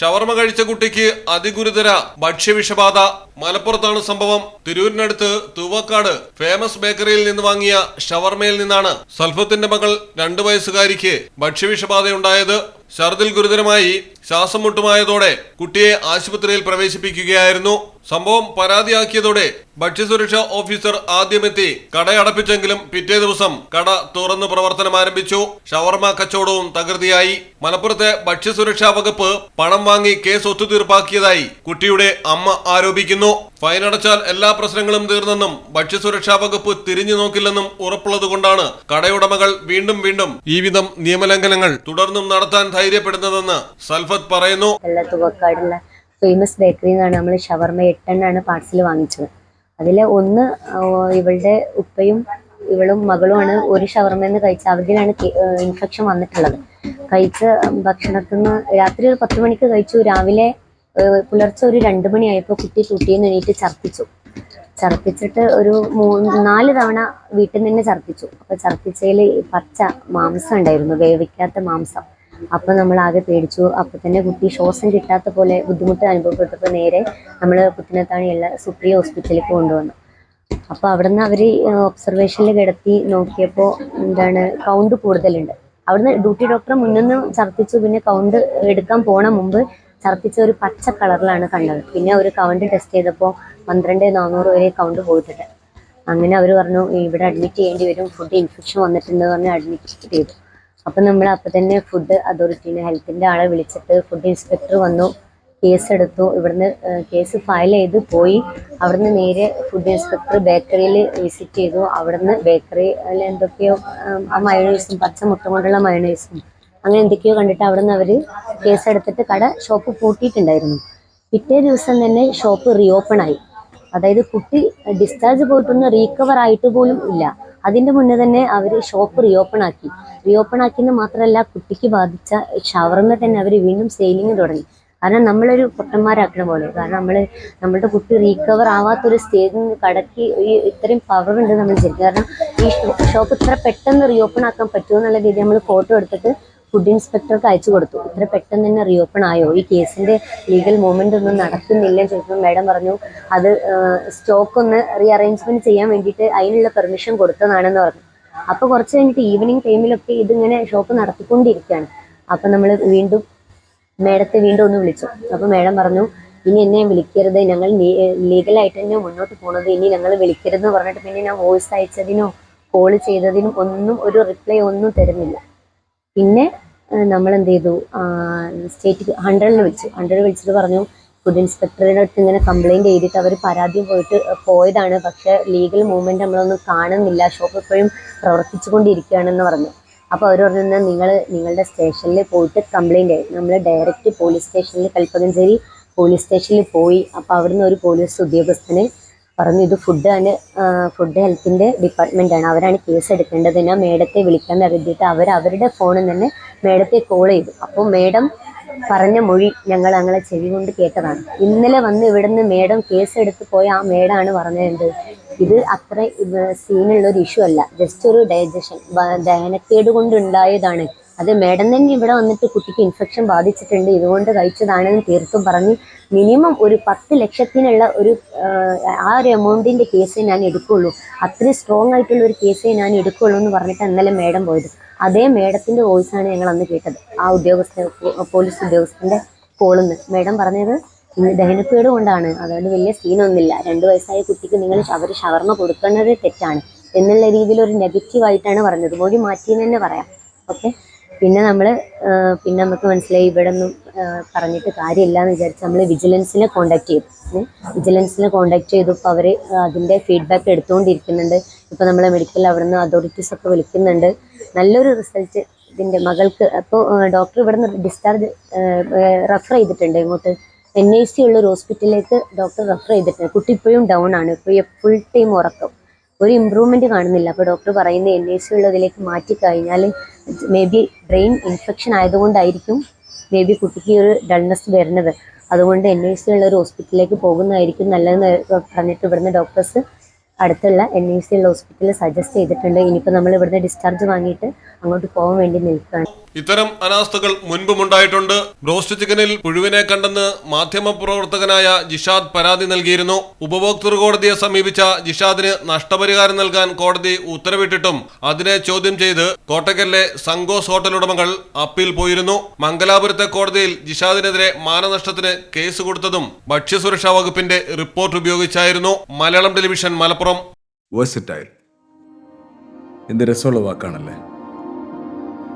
ഷവർമ കഴിച്ച കുട്ടിക്ക് അതിഗുരുതര ഭക്ഷ്യവിഷബാധ. മലപ്പുറത്താണ് സംഭവം. തിരൂരിനടുത്ത് തൂവക്കാട് ഫേമസ് ബേക്കറിയിൽ നിന്ന് വാങ്ങിയ ഷവർമയിൽ നിന്നാണ് സൽഫത്തിന്റെ മകൾ രണ്ടു വയസ്സുകാരിക്ക് ഭക്ഷ്യവിഷബാധയുണ്ടായത്. ഛർദിൽ ഗുരുതരമായി ശ്വാസം മുട്ടുമായതോടെ കുട്ടിയെ ആശുപത്രിയിൽ പ്രവേശിപ്പിക്കുകയായിരുന്നു. സംഭവം പരാതിയാക്കിയതോടെ ഭക്ഷ്യസുരക്ഷാ ഓഫീസർ ആദ്യമെത്തി കടയടപ്പിച്ചെങ്കിലും പിറ്റേ ദിവസം കട തുറന്ന് പ്രവർത്തനം ആരംഭിച്ചു. ഷവർമ കച്ചവടവും തകൃതിയായി. മലപ്പുറത്തെ ഭക്ഷ്യസുരക്ഷാ വകുപ്പ് പണം വാങ്ങി കേസ് ഒത്തുതീർപ്പാക്കിയതായി കുട്ടിയുടെ അമ്മ ആരോപിക്കുന്നു. ഫൈൻ അടച്ചാൽ എല്ലാ പ്രശ്നങ്ങളും തീർന്നെന്നും ഭക്ഷ്യസുരക്ഷാ വകുപ്പ് തിരിഞ്ഞു നോക്കില്ലെന്നും ഉറപ്പുള്ളതുകൊണ്ടാണ് കടയുടമകൾ വീണ്ടും വീണ്ടും ഈ വിധം നിയമലംഘനങ്ങൾ തുടർന്നും നടത്താൻ ധൈര്യപ്പെടുന്നതെന്ന് സൽഫത്ത് പറയുന്നു. എല്ലാ തുവക്കാടുള്ള ഫേമസ് ബേക്കറിയിൽ നിന്നാണ് നമ്മൾ ഷവർമ എട്ടെണ്ണാണ് പാർസൽ വാങ്ങിച്ചത്. അതിൽ ഒന്ന് ഇവളുടെ ഉപ്പയും ഇവളും മകളുമാണ് ഒരു ഷവർമയിൽ നിന്ന് കഴിച്ച അവരിലാണ് ഇൻഫെക്ഷൻ വന്നിട്ടുള്ളത്. കഴിച്ച ഭക്ഷണത്തിൽ നിന്ന് രാത്രി ഒരു പത്ത് മണിക്ക് കഴിച്ചു. രാവിലെ പുലർച്ചെ ഒരു രണ്ട് മണിയായപ്പോൾ കുട്ടി തുട്ടിയെന്ന് എണീറ്റ് ഛർദ്ദിച്ചു. ഛർദ്ദിച്ചിട്ട് ഒരു മൂന്ന് നാല് തവണ വീട്ടിൽ നിന്ന് തന്നെ അപ്പോൾ അപ്പൊ ഛർദ്ദിച്ചതിൽ പച്ച മാംസം ഉണ്ടായിരുന്നു. വേവിക്കാത്ത മാംസം. അപ്പൊ നമ്മൾ ആകെ പേടിച്ചു. അപ്പൊ തന്നെ കുട്ടി ശ്വാസം കിട്ടാത്ത പോലെ ബുദ്ധിമുട്ട് അനുഭവപ്പെട്ടപ്പോൾ നേരെ നമ്മൾ പുത്തിനത്താണിയുള്ള സുപ്രിയ ഹോസ്പിറ്റലിൽ കൊണ്ടുവന്നു. അപ്പൊ അവിടുന്ന് അവർ ഒബ്സർവേഷനിൽ കിടത്തി നോക്കിയപ്പോൾ എന്താണ് കൗണ്ട് കൂടുതലുണ്ട്. അവിടുന്ന് ഡ്യൂട്ടി ഡോക്ടറെ മുന്നിന്ന് ഛർദ്ദിച്ചു. പിന്നെ കൗണ്ട് എടുക്കാൻ പോണ മുമ്പ് ഛർദ്ദിച്ച ഒരു പച്ച കളറിലാണ് കണ്ടത്. പിന്നെ ഒരു കൗണ്ട് ടെസ്റ്റ് ചെയ്തപ്പോൾ പന്ത്രണ്ട് നാനൂറ് വരെ കൗണ്ട് പോയിട്ടുണ്ട്. അങ്ങനെ അവർ പറഞ്ഞു ഇവിടെ അഡ്മിറ്റ് ചെയ്യേണ്ടി വരും. ഫുഡ് ഇൻഫെക്ഷൻ വന്നിട്ടുണ്ടെന്ന് പറഞ്ഞ് അഡ്മിറ്റ് ചെയ്തു. അപ്പം നമ്മൾ അപ്പം തന്നെ ഫുഡ് അതോറിറ്റീനെ ഹെൽത്തിന്റെ ആളെ വിളിച്ചിട്ട് ഫുഡ് ഇൻസ്പെക്ടർ വന്നു കേസ് എടുത്തു. ഇവിടുന്ന് കേസ് ഫയൽ ചെയ്ത് പോയി. അവിടുന്ന് നേരെ ഫുഡ് ഇൻസ്പെക്ടർ ബേക്കറിയിൽ വിസിറ്റ് ചെയ്തു. അവിടുന്ന് ബേക്കറി അതിൽ എന്തൊക്കെയോ ആ മയണൈസും പച്ച മുട്ട കൊണ്ടുള്ള മയണൈസും അങ്ങനെ എന്തൊക്കെയോ കണ്ടിട്ട് അവിടുന്ന് അവർ കേസ് എടുത്തിട്ട് കട ഷോപ്പ് പൂട്ടിയിട്ടുണ്ടായിരുന്നു. പിറ്റേ ദിവസം തന്നെ ഷോപ്പ് റീ ഓപ്പൺ ആയി. അതായത് കുട്ടി ഡിസ്ചാർജ് പോയിട്ടൊന്നും റീകവർ ആയിട്ട് പോലും ഇല്ല. അതിന്റെ മുന്നേ തന്നെ അവർ ഷോപ്പ് റീഓപ്പൺ ആക്കി. റീഓപ്പൺ ആക്കിയെന്ന് മാത്രമല്ല കുട്ടിക്ക് ബാധിച്ച ഷവർമ തന്നെ അവർ വീണ്ടും സെയിലിംഗ് തുടങ്ങി. കാരണം നമ്മളൊരു പൊട്ടന്മാരാക്കണ പോലെ. കാരണം നമ്മൾ നമ്മളുടെ കുട്ടി റീകവർ ആവാത്തൊരു സ്റ്റേജിൽ നിന്ന് കടക്കി ഈ ഇത്രയും പവർ ഉണ്ട് നമ്മൾ ശരിക്കും കാരണം ഈ ഷോപ്പ് ഇത്ര പെട്ടെന്ന് റീഓപ്പൺ ആക്കാൻ പറ്റുമോ എന്നുള്ള രീതിയിൽ നമ്മൾ ഫോട്ടോ എടുത്തിട്ട് ഫുഡ് ഇൻസ്പെക്ടർക്ക് അയച്ചു കൊടുത്തു. ഇത്ര പെട്ടെന്ന് തന്നെ റീഓപ്പൺ ആയോ? ഈ കേസിന്റെ ലീഗൽ മൂവ്മെന്റ് ഒന്നും നടക്കുന്നില്ല എന്ന് ചോദിച്ചപ്പോൾ മാഡം പറഞ്ഞു അത് സ്റ്റോക്ക് ഒന്ന് റീഅറേഞ്ച്മെന്റ് ചെയ്യാൻ വേണ്ടിയിട്ട് അതിനുള്ള പെർമിഷൻ കൊടുത്തതാണെന്ന് പറഞ്ഞു. അപ്പൊ കുറച്ച് കഴിഞ്ഞിട്ട് ഈവനിങ് ടൈമിലൊക്കെ ഇതിങ്ങനെ ഷോപ്പ് നടത്തിക്കൊണ്ടിരിക്കുകയാണ്. അപ്പൊ നമ്മൾ വീണ്ടും മേഡത്തെ വീണ്ടും ഒന്ന് വിളിച്ചു. അപ്പൊ മേഡം പറഞ്ഞു ഇനി എന്നെ വിളിക്കരുത്. ഞങ്ങൾ ലീഗലായിട്ട് തന്നെ മുന്നോട്ട് പോണത്. ഇനി ഞങ്ങൾ വിളിക്കരുതെന്ന് പറഞ്ഞിട്ട് പിന്നെ ഞാൻ വോയിസ് അയച്ചതിനോ കോൾ ചെയ്തതിനും ഒന്നും ഒരു റിപ്ലൈ ഒന്നും തരുന്നില്ല. പിന്നെ നമ്മൾ എന്ത് ചെയ്തു സ്റ്റേറ്റ് ഹൺഡ്രഡിൽ വിളിച്ചു. ഹൺഡ്രഡിൽ വിളിച്ചിട്ട് പറഞ്ഞു ഫുഡ് ഇൻസ്പെക്ടറുടെ അടുത്ത് ഇങ്ങനെ കംപ്ലൈന്റ് ചെയ്തിട്ട് അവർ പരാതി പോയിട്ട് പോയതാണ്. പക്ഷെ ലീഗൽ മൂവ്മെന്റ് നമ്മളൊന്നും കാണുന്നില്ല. ഷോപ്പ് ഇപ്പോഴും പ്രവർത്തിച്ചുകൊണ്ടിരിക്കുകയാണെന്ന് പറഞ്ഞു. അപ്പോൾ അവർ പറഞ്ഞു നിങ്ങൾ നിങ്ങളുടെ സ്റ്റേഷനിൽ പോയിട്ട് കംപ്ലൈന്റ് ആയി നമ്മൾ ഡയറക്റ്റ് പോലീസ് സ്റ്റേഷനിൽ കൽപ്പകഞ്ചേരി പോലീസ് സ്റ്റേഷനിൽ പോയി. അപ്പോൾ അവിടുന്ന് ഒരു പോലീസ് ഉദ്യോഗസ്ഥന് പറഞ്ഞു ഇത് ഫുഡ് ആൻഡ് ഫുഡ് ഹെൽത്തിന്റെ ഡിപ്പാർട്ട്മെന്റ് ആണ് അവരാണ് കേസ് എടുക്കേണ്ടത്. ഞാൻ മേഡത്തെ വിളിക്കാൻ കരുതിയിട്ട് അവർ അവരുടെ ഫോണിൽ തന്നെ മേഡത്തെ കോൾ ചെയ്തു. അപ്പോൾ മേഡം പറഞ്ഞ മൊഴി ഞങ്ങൾ ഞങ്ങളെ ചെവി കൊണ്ട് കേട്ടതാണ്. ഇന്നലെ വന്ന് ഇവിടുന്ന് മേഡം കേസ് എടുത്ത് പോയ ആ മേഡാണ് പറഞ്ഞത് ഇത് അത്ര സീനുള്ള ഒരു ഇഷ്യൂ അല്ല. ജസ്റ്റ് ഒരു ഡൈജഷൻ ദഹനക്കേട് കൊണ്ടുണ്ടായതാണ്. അത് മേഡം തന്നെ ഇവിടെ വന്നിട്ട് കുട്ടിക്ക് ഇൻഫെക്ഷൻ ബാധിച്ചിട്ടുണ്ട്. ഇതുകൊണ്ട് കഴിച്ചതാണെന്ന് തീർത്തും പറഞ്ഞ് മിനിമം ഒരു പത്ത് ലക്ഷത്തിനുള്ള ഒരു ആ ഒരു എമൗണ്ടിന്റെ കേസേ ഞാൻ എടുക്കുള്ളൂ. അത്രയും സ്ട്രോങ് ആയിട്ടുള്ള ഒരു കേസേ ഞാൻ എടുക്കുള്ളൂ എന്ന് പറഞ്ഞിട്ട് ഇന്നലെ മേഡം പോയത്. അതേ മേഡത്തിന്റെ വോയിസ് ആണ് ഞങ്ങൾ അന്ന് കേട്ടത്. ആ ഉദ്യോഗസ്ഥ പോലീസ് ഉദ്യോഗസ്ഥന്റെ കോളിന്ന് മേഡം പറഞ്ഞത് ദഹനക്കേട് കൊണ്ടാണ്. അതുകൊണ്ട് വലിയ സീനൊന്നുമില്ല രണ്ട് വയസ്സായ കുട്ടിക്ക് നിങ്ങൾ അവർ ഷവർമ കൊടുക്കേണ്ടത് തെറ്റാണ്. എന്നുള്ള രീതിയിൽ ഒരു നെഗറ്റീവായിട്ടാണ് പറഞ്ഞത്. മൊഴി മാറ്റിയെന്ന് തന്നെ പറയാം. ഓക്കെ പിന്നെ നമ്മൾ പിന്നെ നമുക്ക് മനസ്സിലായി ഇവിടെ ഒന്നും പറഞ്ഞിട്ട് കാര്യമില്ല എന്ന് വിചാരിച്ച് നമ്മൾ വിജിലൻസിനെ കോണ്ടാക്ട് ചെയ്തു. വിജിലൻസിനെ കോണ്ടാക്ട് ചെയ്തപ്പോൾ അവർ അതിന്റെ ഫീഡ്ബാക്ക് എടുത്തുകൊണ്ടിരിക്കുന്നുണ്ട് ഇപ്പോൾ നമ്മളെ മെഡിക്കൽ അവിടെ നിന്ന് ഒക്കെ വിളിക്കുന്നുണ്ട്. നല്ലൊരു റിസൾട്ട് ഇതിന്റെ മകൾക്ക് അപ്പോൾ ഡോക്ടർ ഇവിടെ നിന്ന് ഡിസ്ചാർജ് റെഫർ ചെയ്തിട്ടുണ്ട് ഇങ്ങോട്ട്. എൻ ഐ സി ഉള്ള ഒരു ഹോസ്പിറ്റലിലേക്ക് ഡോക്ടർ റെഫർ ചെയ്തിട്ടുണ്ട്. കുട്ടി ഇപ്പോഴും ഡൗൺ ആണ്. ഇപ്പോൾ ഫുൾ ടൈം ഉറക്കം. ഒരു ഇമ്പ്രൂവ്മെന്റ് കാണുന്നില്ല. അപ്പോൾ ഡോക്ടർ പറയുന്നത് എൻ ഐ സി ഉള്ളതിലേക്ക് മാറ്റി കഴിഞ്ഞാൽ മേ ബി ബ്രെയിൻ ഇൻഫെക്ഷൻ ആയതുകൊണ്ടായിരിക്കും മേ ബി കുട്ടിക്ക് ഒരു ഡൾനെസ് വരുന്നത്. അതുകൊണ്ട് എൻ ഐ സി ഉള്ള ഒരു ഹോസ്പിറ്റലിലേക്ക് പോകുന്നതായിരിക്കും നല്ലതെന്ന് പറഞ്ഞിട്ട് ഇവിടുന്ന് ഡോക്ടേഴ്സ് അടുത്തുള്ള എൻ ഐ സി ഉള്ള ഹോസ്പിറ്റലിൽ സജസ്റ്റ് ചെയ്തിട്ടുണ്ട്. ഇനിയിപ്പോൾ നമ്മൾ ഇവിടുന്ന് ഡിസ്ചാർജ് വാങ്ങിയിട്ട് അങ്ങോട്ട് പോകാൻ വേണ്ടി നിൽക്കുകയാണ്. ഇത്തരം അനാസ്ഥകൾ മുൻപുമുണ്ടായിട്ടുണ്ട് ബ്രോസ്റ്റ് ചിക്കനിൽ പുഴുവിനെ കണ്ടെന്ന് മാധ്യമപ്രവർത്തകനായ ജിഷാദ് പരാതി നൽകിയിരുന്നു. ഉപഭോക്തൃ കോടതിയെ സമീപിച്ച ജിഷാദിന് നഷ്ടപരിഹാരം നൽകാൻ കോടതി ഉത്തരവിട്ടിട്ടും അതിനെ ചോദ്യം ചെയ്ത് കോട്ടക്കലിലെ സങ്കോസ് ഹോട്ടലുടമകൾ അപ്പീൽ പോയിരുന്നു. മംഗലാപുരത്തെ കോടതിയിൽ ജിഷാദിനെതിരെ മാനനഷ്ടത്തിന് കേസ് കൊടുത്തതും ഭക്ഷ്യസുരക്ഷാ വകുപ്പിന്റെ റിപ്പോർട്ട് ഉപയോഗിച്ചായിരുന്നു. മലയാളം ടെലിവിഷൻ മലപ്പുറം. വാക്കാണല്ലേ?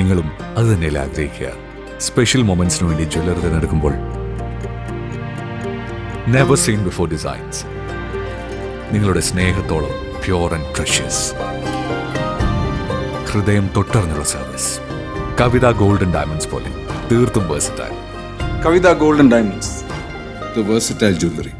നിങ്ങളും അത് തന്നെയല്ലേ ആഗ്രഹിക്കുക. സ്പെഷ്യൽ മൊമെന്റ്സിന് വേണ്ടി ജ്വല്ലർ തിരഞ്ഞെടുക്കുമ്പോൾ നെവർ സീൻ ബിഫോർ ഡിസൈൻസ് നിങ്ങളുടെ സ്നേഹത്തോളം പ്യോർ ആൻഡ് പ്രഷ്യസ് ഹൃദയം തൊട്ടറിഞ്ഞുള്ള സർവീസ് കവിത ഗോൾഡൻ ഡയമണ്ട്സ് പോലെ തീർത്തും versatile Kavitha golden diamonds the versatile jewelry.